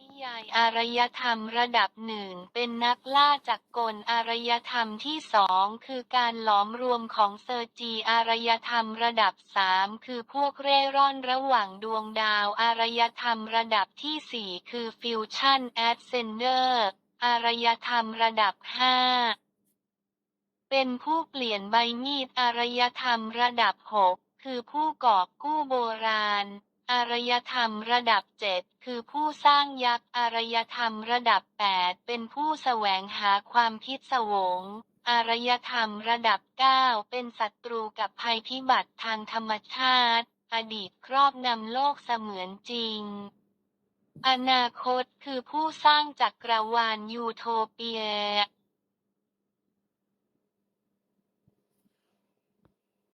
นิยายอารยธรรมระดับหนึ่งเป็นนักล่าจักกลอารยธรรมที่สองคือการหลอมรวมของเซอร์จีอารยธรรมระดับสามคือพวกเร่ร่อนระหว่างดวงดาวอารยธรรมระดับที่สี่คือฟิวชั่นแอดเซนเดอร์อารยธรรมระดับห้าเป็นผู้เปลี่ยนใบมีดอารยธรรมระดับ6คือผู้กอบกู้โบราณ อารยธรรมระดับ7คือผู้สร้างยักษ์อารยธรรมระดับ8เป็นผู้แสวงหาความพิศวง อารยธรรมระดับ9เป็นศัตรูกับภัยพิบัติทางธรรมชาติ อดีตครอบนำโลกเสมือนจริง อนาคตคือผู้สร้างจักรวาลยูโทเปีย